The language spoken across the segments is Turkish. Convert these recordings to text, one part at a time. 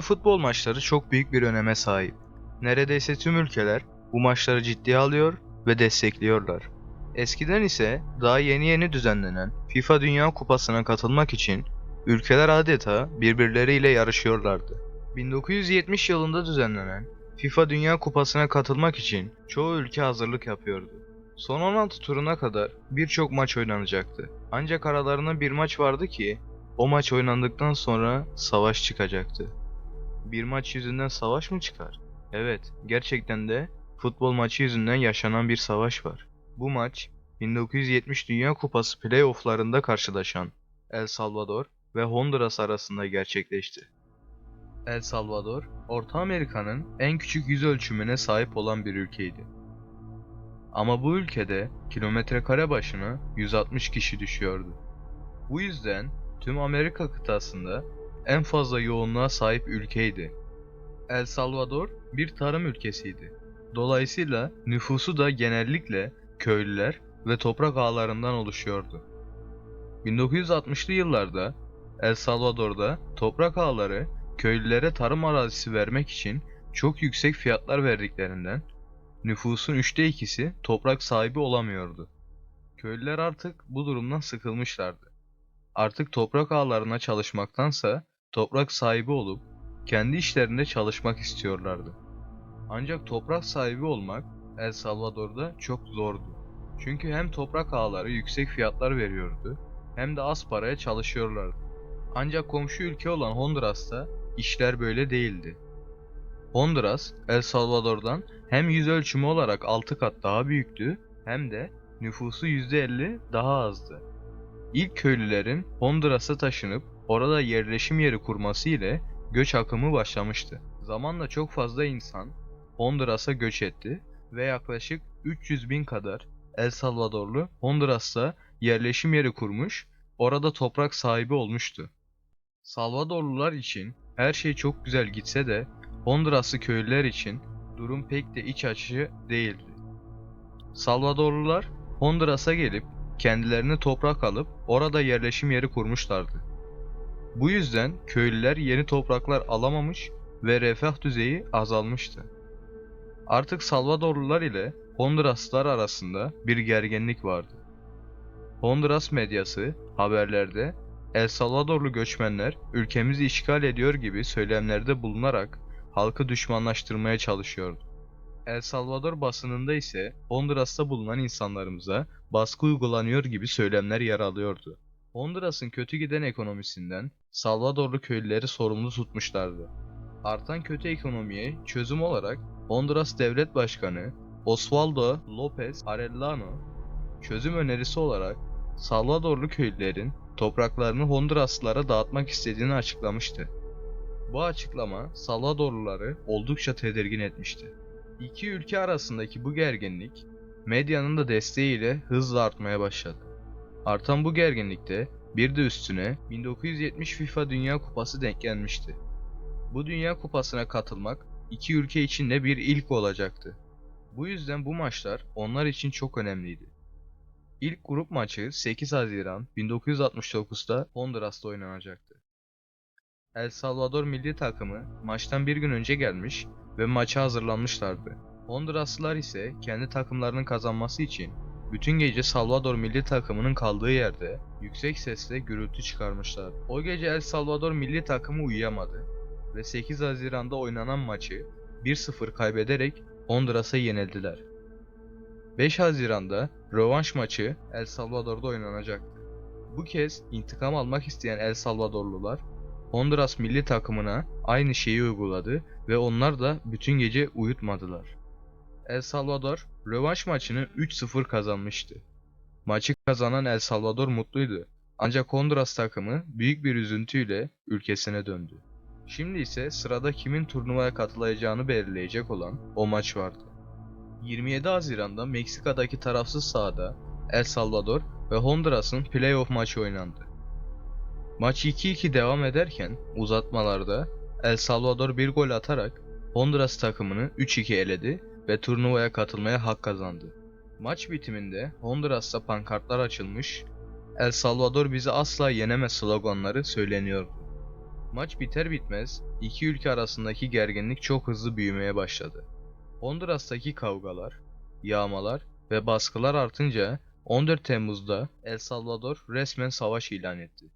futbol maçları çok büyük bir öneme sahip. Neredeyse tüm ülkeler bu maçları ciddiye alıyor ve destekliyorlar. Eskiden ise daha yeni yeni düzenlenen FIFA Dünya Kupası'na katılmak için ülkeler adeta birbirleriyle yarışıyorlardı. 1970 yılında düzenlenen FIFA Dünya Kupası'na katılmak için çoğu ülke hazırlık yapıyordu. Son 16 turuna kadar birçok maç oynanacaktı. Ancak aralarında bir maç vardı ki o maç oynandıktan sonra savaş çıkacaktı. Bir maç yüzünden savaş mı çıkar? Evet, gerçekten de futbol maçı yüzünden yaşanan bir savaş var. Bu maç 1970 Dünya Kupası playofflarında karşılaşan El Salvador ve Honduras arasında gerçekleşti. El Salvador, Orta Amerika'nın en küçük yüz ölçümüne sahip olan bir ülkeydi. Ama bu ülkede kilometre kare başına 160 kişi düşüyordu. Bu yüzden tüm Amerika kıtasında en fazla yoğunluğa sahip ülkeydi. El Salvador bir tarım ülkesiydi. Dolayısıyla nüfusu da genellikle köylüler ve toprak ağlarından oluşuyordu. 1960'lı yıllarda El Salvador'da toprak ağları köylülere tarım arazisi vermek için çok yüksek fiyatlar verdiklerinden nüfusun üçte ikisi toprak sahibi olamıyordu. Köylüler artık bu durumdan sıkılmışlardı. Artık toprak ağlarına çalışmaktansa toprak sahibi olup kendi işlerinde çalışmak istiyorlardı. Ancak toprak sahibi olmak El Salvador'da çok zordu. Çünkü hem toprak ağları yüksek fiyatlar veriyordu hem de az paraya çalışıyorlardı. Ancak komşu ülke olan Honduras'ta işler böyle değildi. Honduras, El Salvador'dan hem yüz ölçümü olarak 6 kat daha büyüktü hem de nüfusu %50 daha azdı. İlk köylülerin Honduras'a taşınıp orada yerleşim yeri kurması ile göç akımı başlamıştı. Zamanla çok fazla insan Honduras'a göç etti ve yaklaşık 300 bin kadar El Salvadorlu Honduras'ta yerleşim yeri kurmuş, orada toprak sahibi olmuştu. Salvadorlular için her şey çok güzel gitse de Honduraslı köylüler için durum pek de iç açıcı değildi. Salvadorlular Honduras'a gelip kendilerine toprak alıp orada yerleşim yeri kurmuşlardı. Bu yüzden köylüler yeni topraklar alamamış ve refah düzeyi azalmıştı. Artık Salvadorlular ile Honduraslılar arasında bir gerginlik vardı. Honduras medyası haberlerde El Salvadorlu göçmenler ülkemizi işgal ediyor gibi söylemlerde bulunarak halkı düşmanlaştırmaya çalışıyordu. El Salvador basınında ise Honduras'ta bulunan insanlarımıza baskı uygulanıyor gibi söylemler yer alıyordu. Honduras'ın kötü giden ekonomisinden Salvadorlu köylüleri sorumlu tutmuşlardı. Artan kötü ekonomiye çözüm olarak Honduras Devlet Başkanı Osvaldo López Arellano çözüm önerisi olarak Salvadorlu köylülerin topraklarını Honduraslılara dağıtmak istediğini açıklamıştı. Bu açıklama Salvadorluları oldukça tedirgin etmişti. İki ülke arasındaki bu gerginlik medyanın da desteğiyle hızla artmaya başladı. Artan bu gerginlikte bir de üstüne 1970 FIFA Dünya Kupası denk gelmişti. Bu Dünya Kupası'na katılmak iki ülke için de bir ilk olacaktı. Bu yüzden bu maçlar onlar için çok önemliydi. İlk grup maçı 8 Haziran 1969'da Honduras'ta oynanacaktı. El Salvador milli takımı maçtan bir gün önce gelmiş ve maça hazırlanmışlardı. Honduraslılar ise kendi takımlarının kazanması için bütün gece Salvador milli takımının kaldığı yerde yüksek sesle gürültü çıkarmışlar. O gece El Salvador milli takımı uyuyamadı ve 8 Haziran'da oynanan maçı 1-0 kaybederek Honduras'a yenildiler. 5 Haziran'da rövanş maçı El Salvador'da oynanacaktı. Bu kez intikam almak isteyen El Salvadorlular Honduras milli takımına aynı şeyi uyguladı ve onlar da bütün gece uyutmadılar. El Salvador rövanş maçını 3-0 kazanmıştı. Maçı kazanan El Salvador mutluydu. Ancak Honduras takımı büyük bir üzüntüyle ülkesine döndü. Şimdi ise sırada kimin turnuvaya katılayacağını belirleyecek olan o maç vardı. 27 Haziran'da Meksika'daki tarafsız sahada El Salvador ve Honduras'ın playoff maçı oynandı. Maç 2-2 devam ederken uzatmalarda El Salvador bir gol atarak Honduras takımını 3-2 eledi ve turnuvaya katılmaya hak kazandı. Maç bitiminde Honduras'ta pankartlar açılmış, El Salvador bizi asla yenemez sloganları söyleniyordu. Maç biter bitmez iki ülke arasındaki gerginlik çok hızlı büyümeye başladı. Honduras'taki kavgalar, yağmalar ve baskılar artınca 14 Temmuz'da El Salvador resmen savaş ilan etti.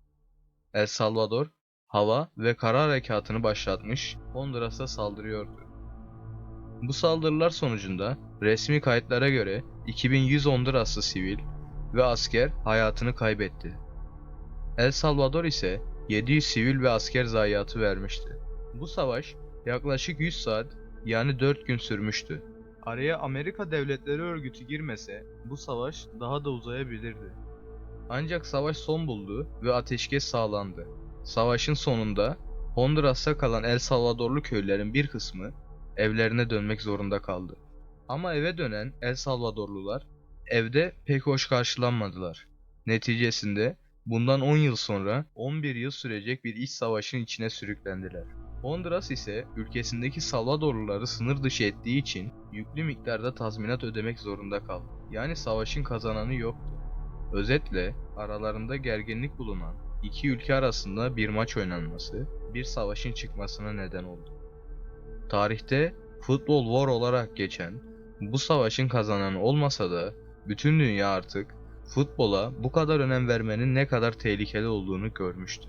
El Salvador hava ve kara harekatını başlatmış, Honduras'a saldırıyordu. Bu saldırılar sonucunda resmi kayıtlara göre 2100 Honduraslı sivil ve asker hayatını kaybetti. El Salvador ise 700 sivil ve asker zayiatı vermişti. Bu savaş yaklaşık 100 saat yani 4 gün sürmüştü. Araya Amerika Devletleri Örgütü girmese bu savaş daha da uzayabilirdi. Ancak savaş son buldu ve ateşkes sağlandı. Savaşın sonunda Honduras'ta kalan El Salvadorlu köylerin bir kısmı evlerine dönmek zorunda kaldı. Ama eve dönen El Salvadorlular evde pek hoş karşılanmadılar. Neticesinde bundan 10 yıl sonra 11 yıl sürecek bir iç savaşın içine sürüklendiler. Honduras ise ülkesindeki Salvadorluları sınır dışı ettiği için yüklü miktarda tazminat ödemek zorunda kaldı. Yani savaşın kazananı yoktu. Özetle aralarında gerginlik bulunan iki ülke arasında bir maç oynanması bir savaşın çıkmasına neden oldu. Tarihte Football War olarak geçen bu savaşın kazananı olmasa da bütün dünya artık futbola bu kadar önem vermenin ne kadar tehlikeli olduğunu görmüştü.